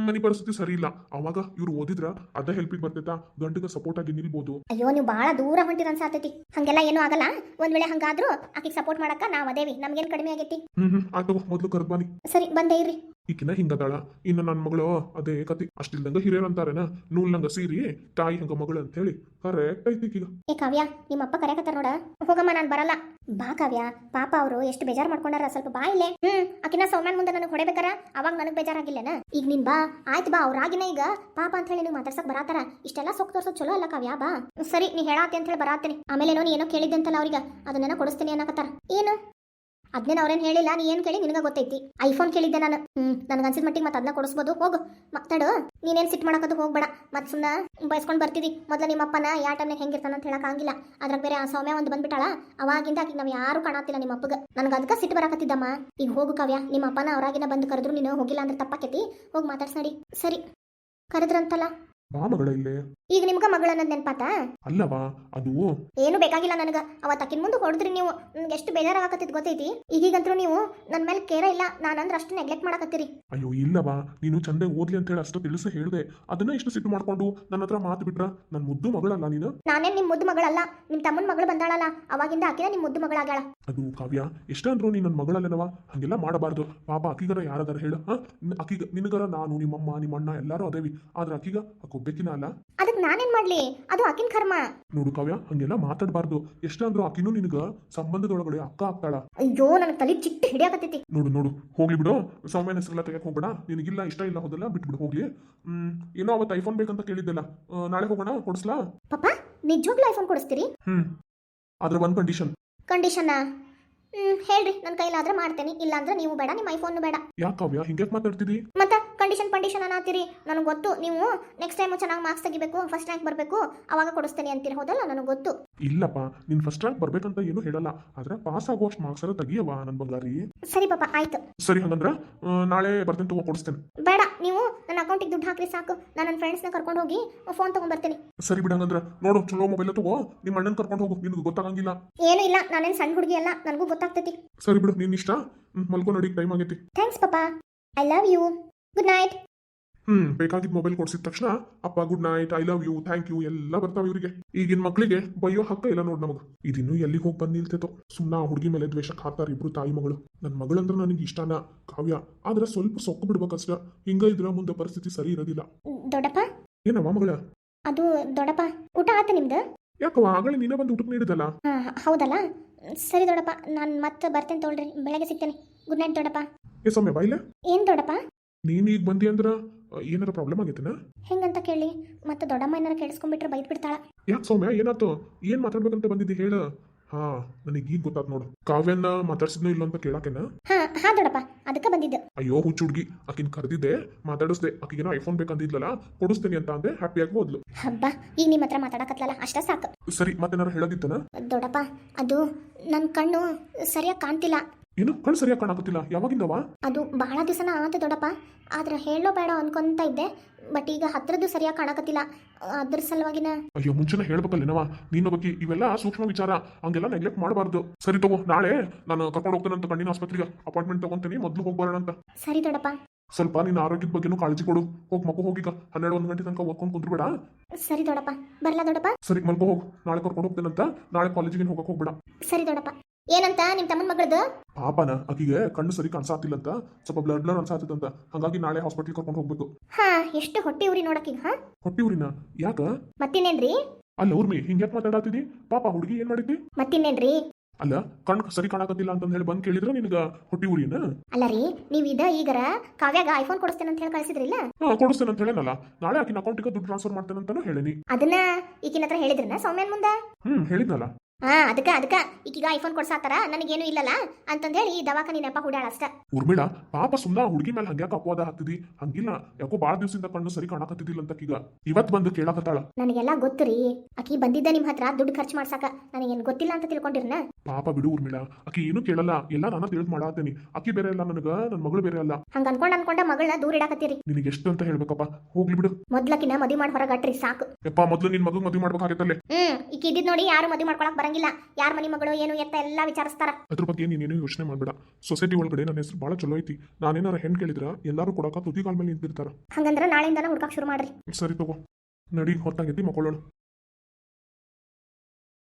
ಮನಿ ಪರಿಸ್ಥಿತಿ ಸರಿ ಇಲ್ಲ. ಅವಾಗ ಇವ್ರು ಓದಿದ್ರ ಅದ ಹೆಲ್ಪಿಗೆ ಬರ್ತೈತಾ ಗಂಡಗ ಸಪೋರ್ಟ್ ಆಗಿ ನಿಲ್ಬೋದು. ಅಯ್ಯೋ ನೀವು ಬಹಳ ದೂರ ಹೊಂಟಿರ ಅನ್ಸಾತೈತಿ. ಹಂಗೆಲ್ಲ ಏನೂ ಆಗಲ್ಲ. ಒಂದ್ ವೇಳೆ ಹಂಗಾದ್ರೂ ಆಕಿಗೆ ಸಪೋರ್ಟ್ ಮಾಡಕ್ಕ ನಾವ್ ಅದೇವಿ. ನಮ್ಗೇನ್ ಕಡಿಮೆ ಆಗೈತಿ? ಹ್ಮ್ ಹ್ಮ್ ಆಯ್ತು ಮೊದ್ಲು ಕರ್ದ್ ಬಾನಿ ಸರಿ ಬಂದೇ ಇರ್ರಿ. ಈಕಿನ ಹಿಂಗದಾಳ. ಇನ್ನು ನನ್ನ ಮಗಳು ಅದೇ ಕತಿ. ಅಷ್ಟಿಲ್ದಂಗ ಹಿರಿಯರ್ ಅಂತಾರೇನ ನೂಲ್ನಂಗ ಸೀರಿ, ತಾಯಿ ಹಂಗ ಮಗಳು ಅಂತ ಹೇಳಿ ಕರೆಕ್ಟ್ ಐತಿ ಈಗ ಏ ಕಾವ್ಯ ನಿಮ್ಮ ಅಪ್ಪ ಕರೆಯಕತ್ತಾರ ನೋಡ. ಹೋಗಮ್ಮ, ನಾನು ಬರಲ್ಲ. ಬಾ ಕಾವ್ಯ. ಪಾಪ ಅವರು ಎಷ್ಟು ಬೇಜಾರ್ ಮಾಡ್ಕೊಂಡಾರ. ಸ್ವಲ್ಪ ಬಾ ಇಲ್ಲ. ಹ್ಮ್, ಆಕಿನ ಸೌಮ್ಯಾನ್ ಮುಂದೆ ನನಗೆ ಹೊಡೆಬೇಕಾರ? ಅವಾಗ ನನಗೆ ಬೇಜಾರಾಗಿಲ್ಲನ? ಈಗ ನಿನ್ ಬಾ. ಆಯ್ತು ಬಾ ಅವ್ರಾಗಿನ ಈಗ. ಪಾಪ ಅಂತ ಹೇಳಿ ನೀವು ಮಾತಾಡ್ಸಕ್ ಬರಾತಾರ. ಇಷ್ಟೆಲ್ಲ ಸೊಕ್ ತೋರ್ಸೋ ಚಲೋ ಅಲ್ಲ ಕಾವ್ಯ, ಬಾ. ಸರಿ, ನೀ ಹೇಳಾತಿ ಅಂತ ಹೇಳಿ ಬರಾತೀನಿ. ಆಮೇಲೆ ಏನೋ ನೀ ಏನೋ ಕೇಳಿದ್ದೆ ಅಂತಲ್ಲ ಅವ್ರಿಗೆ ಅದನ್ನೇನೋ ಕೊಡಿಸ್ತೀನಿ ಅನ್ನಕತ್ತಾರ. ಏನು? ಅದನ್ನೇನು ಅವ್ರೇನು ಹೇಳಿಲ್ಲ? ನೀ ಏನು ಕೇಳಿ ನಿನಗೆ ಗೊತ್ತೈತಿ. ಐಫೋನ್ ಕೇಳಿದ್ದೆ ನಾನು. ಹ್ಮ್, ನನಗೆ ಅನ್ಸಿದ ಮಟ್ಟಿಗೆ ಮತ್ತೆ ಅದನ್ನ ಕೊಡಿಸ್ಬೋದು. ಹೋಗು. ಮಾತಾಡು. ನೀನೇನು ಸಿಟ್ ಮಾಡಕದು ಹೋಗ್ಬೇಡ. ಮತ್ತೆ ಸುಮ್ಮನೆ ಬಯಸ್ಕೊಂಡು ಬರ್ತಿದಿ ಮೊದಲು ನಿಮ್ಮ ಅಪ್ಪನ ಯಾವ ಟೈಮ್ನಾಗ ಹೆಂಗಿರ್ತಾನ ಅಂತ ಹೇಳಕ್ಕಾಗಿಲ್ಲ ಅದ್ರಾಗ ಬೇರೆ ಆ ಸೌಮ್ಯ ಒಂದು ಬಂದ್ಬಿಟ್ಟಾಳ. ಅವಾಗಿಂದ ಆಕಿಗೆ ನಾವು ಯಾರು ಕಾಣತ್ತಿಲ್ಲ ನಿಮ್ಮ ಅಪ್ಪಗ ನನಗೆ ಅದಕ್ಕೆ ಸಿಟ್ಟು ಬರಕತ್ತಿದ್ದಮ್ಮ. ಈಗ ಹೋಗು ಕಾವ್ಯ. ನಿಮ್ಮ ಅಪ್ಪನ ಅವರಾಗಿನ ಬಂದು ಕರೆದ್ರು ನೀನು ಹೋಗಿಲ್ಲ ಅಂದ್ರೆ ತಪ್ಪಾಕೈತಿ. ಹೋಗಿ ಮಾತಾಡ್ಸಡಿ ಸರಿ. ಕರೆದ್ರಂತಲ್ಲ? ಬಾ ಮಗಳ ಇಲ್ಲೇ? ಈಗ ನಿಮ್ಗ ಮಗಳ ನೆನ್ಪಾತ? ನೆನಪಾತಾ ಅಲ್ಲವಾ ಅದು? ಏನು ಬೇಕಾಗಿಲ್ಲ ನನಗ. ಅವ ತಕ್ಕಿನ ಮುಂದೆ ಹೊಡೆದ್ರಿ ನೀವು. ನನ್ಗೆ ಎಷ್ಟು ಬೇಜಾರಾಗತ್ತಿದ್ ಗೊತ್ತೈತಿ? ಈಗೀಗಂತೂ ನೀವು ನನ್ನ ಮೇಲೆ ಕೇರ ಇಲ್ಲ. ನಾನಂದ್ರೆ ಅಷ್ಟು ನೆಗ್ಲೆಕ್ಟ್ ಮಾಡಕತ್ತೀರಿ. ಅಯ್ಯೋ ಇಲ್ಲವಾ. ನೀನು ಚಂದ ಓದ್ಲಿ ಅಂತ ಹೇಳಿ ಅಷ್ಟು ತಿಳಿಸಿ ಹೇಳ್ದೆ. ಅದನ್ನ ಇಷ್ಟು ಸಿಟ್ಟು ಮಾಡ್ಕೊಂಡು ನನ್ನ ಹತ್ರ ಮಾತು ಬಿಟ್ರ ನನ್ನ ಮುದ್ದು ಮಗಳಲ್ಲ ನೀನು? ನಾನೇನ್ ನಿಮ್ ಮುದ್ದು ಮಗಳಲ್ಲ. ನಿಮ್ ತಮ್ಮನ ಮಗಳು ಬಂದಾಳಲ್ಲ. ಅವಾಗಿಂದ ಆಕಿನ ನಿಮ್ ಮುದ್ದು ಮಗಳಾಗ್ಯಾಳ. ಅದು ಕಾವ್ಯ ಎಷ್ಟಂದ್ರು ನೀನ್ ನನ್ನ ಮಗಳಲ್ಲೇನವ? ಹಂಗೆಲ್ಲ ಮಾಡಬಾರ್ದು. ಪಾಪ ಅಕ್ಕಿಗರ ಯಾರದಾರ ಹೇಳ ಅಕ್ಕಿಗ ನಿನಗರ ನಾನು ನಿಮ್ಮಮ್ಮ ನಿಮ್ಮ ಅಣ್ಣ ಎಲ್ಲಾರು ಅದೇವಿ. ಆದ್ರೆ ಅಕ್ಕಿಗ ಅಕ್ಕೊಬ್ಬೇಕಿನ ಅಲ್ಲ ಅದಕ್ಕೆ ನಾನೇನು ಮಾಡಲಿ? ಅದು ಆಕಿನ ಕರ್ಮ. ನೋಡು ಕಾವ್ಯ ಹಂಗೆಲ್ಲ ಮಾತಾಡಬಾರ್ದು. ಎಷ್ಟಂದ್ರು ಆಕಿನೂ ನಿನಗ ಸಂಬಂಧದೊಳಗಡೆ ಅಕ್ಕ ಆಗ್ತಾಳ. ಅಯ್ಯೋ ನನಗೆ ತಲೆ ಚಿಟ್ಟ ಹಿಡಿಯಾಕತ್ತೈತಿ. ನೋಡು ನೋಡು. ಹೋಗ್ಲಿ ಬಿಡು. ಸೌಮ್ಯನ ಹೆಸರೆಲ್ಲ ತೆಗೆಯಕ್ ಹೋಗ್ಬೇಡ. ನಿನಗಿಲ್ಲ ಇಷ್ಟ ಇಲ್ಲ ಹೋದಲ್ಲ ಬಿಟ್ಬಿಡು ಹೋಗ್ಲಿ. ಹ್ಮ್ ಏನೋ ಅವತ್ತು ಐಫೋನ್ ಬೇಕಂತ ಕೇಳಿದ್ದಲ್ಲ. ಆ, ನಾಳೆ ಹೋಗೋಣ ಕೊಡಿಸ್ಲಾ? ಪಾಪ ನಿಜವಾಗ್ಲೂ ಐಫೋನ್ ಕೊಡಿಸ್ತೀರಿ? ಹ್ಮ್. ಆದ್ರೆ ಒಂದ್ ಕಂಡೀಷನ್ ಕಂಡೀಷನ್ ಹ್ಞೂ ಹೇಳ್ರಿ. ನನ್ನ ಕೈಲಾದ್ರೆ ಮಾಡ್ತೇನೆ. ಇಲ್ಲಾಂದ್ರೆ ನೀವು ಬೇಡ ನಿಮ್ಮ ಐಫೋನ್ ಬೇಡ. ಯಾಕೆ ಕಾವ್ಯ? ಹಿಂಗ್ಯಾಕ್ ಮಾತಾಡ್ತಿದಿ? ಮತ್ತೆ ಕಂಡೀಷನ್ ಕಂಡೀಷನ್ ಅನ್ನತ್ತೀರಿ. ನನಗೆ ಗೊತ್ತು. ನೀವು ನೆಕ್ಸ್ಟ್ ಟೈಮ್ ಚೆನ್ನಾಗಿ ಮಾರ್ಕ್ಸ್ ತೆಗಿಬೇಕು ಫಸ್ಟ್ ರ್ಯಾಂಕ್ ಬರಬೇಕು ಅವಾಗ ಕೊಡಿಸ್ತೇನೆ ಅಂತೀರಿ. ಹೌದಲ್ಲ? ನನಗೆ ಗೊತ್ತು. ಇಲ್ಲಪ್ಪ ನೀನ್ ಫಸ್ಟ್ ರ್ಯಾಂಕ್ ಬರ್ಬೇಕಂತ ಏನು ಹೇಳಲ್ಲ. ಆದ್ರೆ ಪಾಸ್ ಆಗುವಷ್ಟು ಮಾರ್ಕ್ಸ್ ಎಲ್ಲ ತೆಗಿಯವ ನನ್ ಬಂಗಾರಿ. ಸರಿ ಪಾಪ ಆಯ್ತು. ಸರಿ ಹಂಗಂದ್ರ ಆ, ನಾಳೆ ಬರ್ತೀನಿ ತಗೋ ಕೊಡಿಸ್ತೇನೆ. ಬೇಡ ನೀವು ನನ್ನ ಅಕೌಂಟಿಗೆ ದುಡ್ಡು ಹಾಕ್ರಿ ಸಾಕು. ನಾನು ನನ್ನ ಫ್ರೆಂಡ್ಸ್ನ ಕರ್ಕೊಂಡು ಹೋಗಿ ಫೋನ್ ತೊಗೊಂಡ್ಬರ್ತೀನಿ ಸರಿ ಬಿಡ ಹಂಗಂದ್ರ. ನೋಡು ಚಲೋ ಮೊಬೈಲ್ ತಗೋ. ನಿಮ್ಮ ಅಣ್ಣನ್ ಕರ್ಕೊಂಡು ಹೋಗು. ನಿನ್ಗೆ ಗೊತ್ತಾಗಂಗಿಲ್ಲ. ಏನೂ ಇಲ್ಲ. ನಾನೇನು ಸಣ್ಣ ಹುಡುಗಿ ಅಲ್ಲ. ನನಗೂ ಗೊತ್ತಾಗ್ತೈತಿ. ಸರಿ ಬಿಡು ನಿನ್ ಇಷ್ಟ? ಹ್ಮ್, ಮಲ್ಕೊ ನಡಿ ಟೈಮ್ ಆಗೈತಿ. ಥ್ಯಾಂಕ್ಸ್ ಪಾಪ. I love you good night hmm ಬೇಕಾಗಿದ್ದ ಮೊಬೈಲ್ ಕೊಡ್ಸಿದ ತಕ್ಷಣ ಅಪ್ಪ good night I love you thank you ಎಲ್ಲ ಬರ್ತಾವ ಇವರಿಗೆ. ಈಗಿನ ಮಕ್ಕಳಿಗೆ ಬಯ್ಯೋ ಹಕ್ಕ ಇಲ್ಲ ನೋಡ್ ನಮಗ್. ಇದಿನ್ನೂ ಎಲ್ಲಿಗೆ ಹೋಗಿ ಬಂದ್ ನಿಲ್ತೇತೋ ಸುಮ್ನ ಆ ಹುಡುಗಿ ಮೇಲೆ ದ್ವೇಷಕ್ಕೆ ಹಾಕ್ತಾರ ಇಬ್ರು ತಾಯಿ ಮಗಳು. ನನ್ನ ಮಗಳಂದ್ರೆ ನನಗೆ ಇಷ್ಟನ ಕಾವ್ಯ. ಆದ್ರೆ ಸ್ವಲ್ಪ ಸೊಕ್ಕು ಬಿಡ್ಬೇಕಷ್ಟ ಹಿಂಗ ಇದ್ರ ಮುಂದೆ ಪರಿಸ್ಥಿತಿ ಸರಿ ಇರೋದಿಲ್ಲ. ದೊಡ್ಡಪ್ಪ? ಏನವ ಮಗಳ? ಅದು ದೊಡ್ಡಪ್ಪ ಊಟ ಆತ ನಿಮ್ದು? ಯಾಕವ ಆಗಲೇ ನೀನೇ ಬಂದು ಊಟಕ್ಕೆ ನೀಡಿದಲ್ಲ ಹಾಂ ಹೌದಲ್ಲ. ಸರಿ ದೊಡ್ಡಪ್ಪ ನಾನು ಮತ್ತೆ ಬರ್ತೇನೆ ತೊಗೊಳ್ರಿ ಬೆಳಗ್ಗೆ ಸಿಗ್ತೇನೆ. ಗುಡ್ ನೈಟ್ ದೊಡ್ಡಪ್ಪ. ಏ ಸೌಮ್ಯ ಏನ್ ದೊಡ್ಡಪ್ಪ? ನೀನ್ ಈಗ ಬಂದಿ ಅಂದ್ರ ಏನಾರ ಪ್ರಾಬ್ಲಮ್ ಆಗೈತನ? ಹೆಂಗಂತ ಕೇಳಿ ಮತ್ತೆ ದೊಡ್ಡಮ್ಮ ಏನಾರ ಕೇಳಿಸ್ಕೊಂಡ್ಬಿಟ್ರೆ ಬೈದ್ ಬಿಡ್ತಾಳ. ಯಾಕೆ ಸೌಮ್ಯ ಏನಾಯ್ತು ಏನ್ ಮಾತಾಡ್ಬೇಕಂತ ಬಂದಿದ್ದಿ ಹೇಳ? ಹಾ ನನಗೆ ಈಗ ಗೊತ್ತಾತ್ ನೋಡು. ಕಾವ್ಯನ ಮಾತಾಡ್ಸಿದ್ನೋ ಇಲ್ಲ ಅಂತ ಕೇಳಾಕೆನ? ಹಾ ಹಾ ದೊಡ್ಡಪ್ಪ ಅದಕ್ಕೆ ಬಂದಿದ್ದು. ಅಯ್ಯೋ ಹುಚ್ಚು ಹುಡ್ಗಿ ಆಕಿನ ಕರೆದಿದ್ದೆ ಮಾತಾಡಿಸ್ದೆ. ಆಕಿಗೇನೋ ಐಫೋನ್ ಬೇಕಂದಿದ್ಲಲ್ಲ ಕೊಡಿಸ್ತೀನಿ ಅಂತ ಅಂದೆ ಹ್ಯಾಪಿಯಾಗಿ ಹೋದ್ಲು. ಹಬ್ಬ ಈಗ ನಿಮ್ಮ ಹತ್ರ ಮಾತಾಡಕತ್ಲಲ್ಲ ಅಷ್ಟೇ ಸಾಕು. ಸರಿ ಮತ್ತೇನಾರ ಹೇಳೋದಿತ್ತನ? ದೊಡ್ಡಪ್ಪ ಅದು ನನ್ನ ಕಣ್ಣು ಸರಿಯಾಗಿ ಕಾಣ್ತಿಲ್ಲ. ಏನು ಕಣ್ ಸರಿಯಾಗಿ ಕಾಣಕತ್ತಿಲ್ಲ. ಯಾವಾಗಿಂದವ ಅದು ಬಹಳ ದಿವಸನ ಆತ ದೊಡ್ಡಪ್ಪ. ಆದ್ರೆ ಹೇಳೋ ಬೇಡ ಅನ್ಕೊಂತ ಇದ್ದೆ. ಬಟ್ ಈಗ ಹತ್ರದ್ದು ಸರಿಯಾಗಿ ಕಾಣಕತ್ತಿಲ್ಲ. ಅದ್ರ ಸಲುವಾಗಿನ ಅಯ್ಯೋ ಮುಂಚೆನೇ ಹೇಳ್ಬೇಕಲ್ಲೇನವ ನಿನ್ನ ಬಗ್ಗೆ ಇವೆಲ್ಲ ಸೂಕ್ಷ್ಮ ವಿಚಾರ. ಹಂಗೆಲ್ಲ ನೆಗ್ಲೆಕ್ಟ್ ಮಾಡಬಾರ್ದು. ಸರಿ ತಗೋ ನಾಳೆ ನಾನು ಕರ್ಕೊಂಡು ಹೋಗ್ತೇನಂತ ಕಣ್ಣಿನ ಆಸ್ಪತ್ರೆಗೆ. ಅಪಾಯಿಂಟ್ಮೆಂಟ್ ತಗೊಂತೀನಿ ಮೊದಲು ಹೋಗಿ ಬರೋಣ ಅಂತ. ಸರಿ ದೊಡ್ಡಪ್ಪ. ಸ್ವಲ್ಪ ನಿನ್ನ ಆರೋಗ್ಯದ ಬಗ್ಗೆನೂ ಕಾಳಜಿ ಕೊಡು. ಹೋಗಿ ಮಗು ಹೋಗೀಗ. ಹನ್ನೆರಡು ಒಂದು ಗಂಟೆ ತನಕ ಓದ್ಕೊಂಡು ಕುಂದ್ರಬೇಡ. ಸರಿ ದೊಡ್ಡಪ್ಪ. ಬರ್ಲಾ ದೊಡ್ಡಪ್ಪ? ಸರಿ ಮಲ್ಕೋ ಹೋಗು. ನಾಳೆ ಕರ್ಕೊಂಡು ಹೋಗ್ತೇನಂತ ನಾಳೆ ಕಾಲೇಜಿಗೆ ಹೋಗಕ್ಕೆ ಹೋಗ್ಬೇಡ. ಸರಿ ದೊಡ್ಡಪ್ಪ. ಏನಂತ ನಿಮ್ ತಮ್ಮನ ಮಗಳದು? ಪಾಪನ ಆಕಿಗೆ ಕಣ್ಣು ಸರಿ ಕಾಣಿಸಾತಿಲ್ಲ ಅಂತ ಸ್ವಲ್ಪ ಬ್ಲಡ್ ಬ್ಲರ್ ಅನ್ಸಾತಿತ್ತು ಅಂತ ಹಂಗಾಗಿ ನಾಳೆ ಹಾಸ್ಪಿಟಲ್ ಕರ್ಕೊಂಡು ಹೋಗ್ಬೇಕು. ಹಾ ಎಷ್ಟು ಹೊಟ್ಟೆ ಉರಿ ನೋಡಕ್ಕೀಗ ಹಾ? ಹೊಟ್ಟಿ ಊರಿನ ಯಾಕ? ಮತ್ತಿನ್ನೇನ್ರಿ? ಅಲ್ಲ ಊರ್ಮಿ ಹಿಂಗ್ಯಾಕ್ ಮಾತಾಡತಿದಿ? ಪಾಪ ಹುಡುಗಿ ಏನ್ ಮಾಡಿದ್ದಿ? ಮತ್ತಿನ್ನೇನ್ರಿ? ಅಲ್ಲ ಕಣ್ಣು ಸರಿ ಕಾಣಕತ್ತಿಲ್ಲ ಅಂತ ಹೇಳಿ ಬಂದ್ ಕೇಳಿದ್ರ ನಿನಗ ಹೊಟ್ಟಿ ಊರಿನ ಅಲ್ಲ ರೀ ನೀವು ಇದ ಈಗರ ಕಾವ್ಯಾಗ ಐಫೋನ್ ಕೊಡಿಸ್ತೇನೆ ಅಂತ ಹೇಳಿ ಕಳಿಸಿದ್ರಿಲ್ಲ? ಹಾ ಕೊಡಿಸ್ತೇನೆ ಅಂತ ಹೇಳೇನಲ್ಲ. ನಾಳೆ ಆಕಿನ ಅಕೌಂಟಿಗೆ ದುಡ್ಡು ಟ್ರಾನ್ಸ್ಫರ್ ಮಾಡ್ತೇನೆ ಅಂತಾನು ಹೇಳಿನಿ. ಅದನ್ನ ಈಕಿನ ಹತ್ರ ಹೇಳಿದ್ರನ ಸೌಮ್ಯನ್ ಮುಂದ? ಹ್ಮ್ ಹೇಳಿದ್ನಲ್ಲ. ಹಾ ಅದಕ್ಕ ಅದಕ್ಕ. ಈಗೀಗ ಐಫೋನ್ ಕೊಡ್ಸಾತಾರ ನನಗೇನು ಇಲ್ಲಲ್ಲ ಅಂತಂದ ಹೇಳಿ ಈ ದವಾಖಾನಿ ನೆಪ ಹುಡಾಳ ಅಷ್ಟ. ಊರ್ಮಿಳ ಪಾಪ ಸುಮ್ಮನ ಹುಡುಗಿ ಮೇಲೆ ಹಂಗ್ಯಾಕ ಅಪವಾದ ಹಾಕ್ತಿದಿ? ಹಂಗಿಲ್ಲ ಯಾಕೋ ಬಾಳ ದಿವಸದಿಂದ ಕಣ್ಣು ಸರಿ ಕಾಣಕತ್ತಿದಿಲ್ಲ ಅಂತ ಈಗ ಇವತ್ ಬಂದು ಕೇಳಕತ್ತಾಳ. ನನಗೆಲ್ಲ ಗೊತ್ತು ರೀ. ಆಕಿ ಬಂದಿದ್ದ ನಿಮ್ ಹತ್ರ ದುಡ್ಡು ಖರ್ಚು ಮಾಡ್ಸಾಕ. ನನಗೇನು ಗೊತ್ತಿಲ್ಲ ಅಂತ ತಿಳ್ಕೊಂಡಿರ್ನ? ಪಾಪ ಬಿಡು ಊರ್ಮಿಳ ಆಕಿ ಏನು ಕೇಳಲ್ಲ. ಎಲ್ಲ ನಾನು ತಿಳಿದ್ ಮಾಡಾತೇನಿ ಆಕಿ ಬೇರೆ ಅಲ್ಲ ನನಗ ನನ್ ಮಗಳು ಬೇರೆ ಅಲ್ಲ. ಹಂಗ ಅನ್ಕೊಂಡ್ ಅನ್ಕೊಂಡ ಮಗಳನ್ನ ದೂರ ಇಡಾಕತ್ತೀರಿ. ನಿನಗೆ ಎಷ್ಟು ಅಂತ ಹೇಳ್ಬೇಕಪ್ಪ ಹೋಗ್ಲಿ ಬಿಡು. ಮೊದ್ಲಕಿನ ಮದುವೆ ಮಾಡಿ ಹೊರಗಟ್ರಿ ಸಾಕು. ಯಪ್ಪ ಮೊದ್ಲು ನಿನ್ ಮಗು ಮದುವೆ ಮಾಡ್ಬೇಕಾಗಿತ್ತಲ್ಲೇ ಹ್ಮ್ ಈಕಿ ಇದ್ದಿದ್ ನೋಡಿ ಯಾರು ಮದುವೆ ಮಾಡ್ಕೊಳಕ್ ಬರಂಗಿಲ್ಲ. ಯಾರ ಮನಿ ಮಗಳು ಏನು ಎತ್ತ ಎಲ್ಲಾ ವಿಚಾರಿಸ್ತಾರ. ಅದ್ರ ಬಗ್ಗೆ ನೀನೇನು ಯೋಚನೆ ಮಾಡ್ಬೇಡ. ಸೊಸೈಟಿ ಒಳಗಡೆ ನನ್ನ ಹೆಸರು ಬಹಳ ಚಲೋ ಐತಿ. ನಾನೇನಾರ ಹೆಣ್ ಕೇಳಿದ್ರ ಎಲ್ಲಾರು ಕೊಡಕ ತುದಿ ಕಾಲ್ ಮೇಲೆ ನಿಂತಿರ್ತಾರ. ಹಂಗಂದ್ರ ನಾಳೆಯಿಂದನ ಹುಡ್ಕಕ್ ಶುರು ಮಾಡ್ರಿ. ಸರಿ ತಗೋ. ನಡಿ ಹೊತ್ತಾಗೈತಿ ಮಕ್ಕಳೋಣ